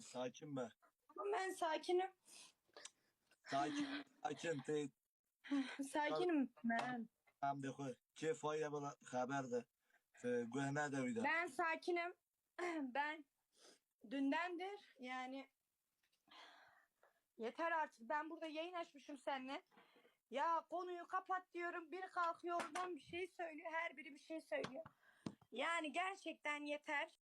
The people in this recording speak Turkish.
sakin sakin be. Ama ben sakinim. Sakin sakin değil. sakinim ben. Tam de koy. Cefoyla bana haber de. Ee, Gühne de bir de. Ben sakinim. ben dündendir yani yeter artık ben burada yayın açmışım seninle. Ya konuyu kapat diyorum. Biri kalkıyor oradan bir şey söylüyor. Her biri bir şey söylüyor. Yani gerçekten yeter.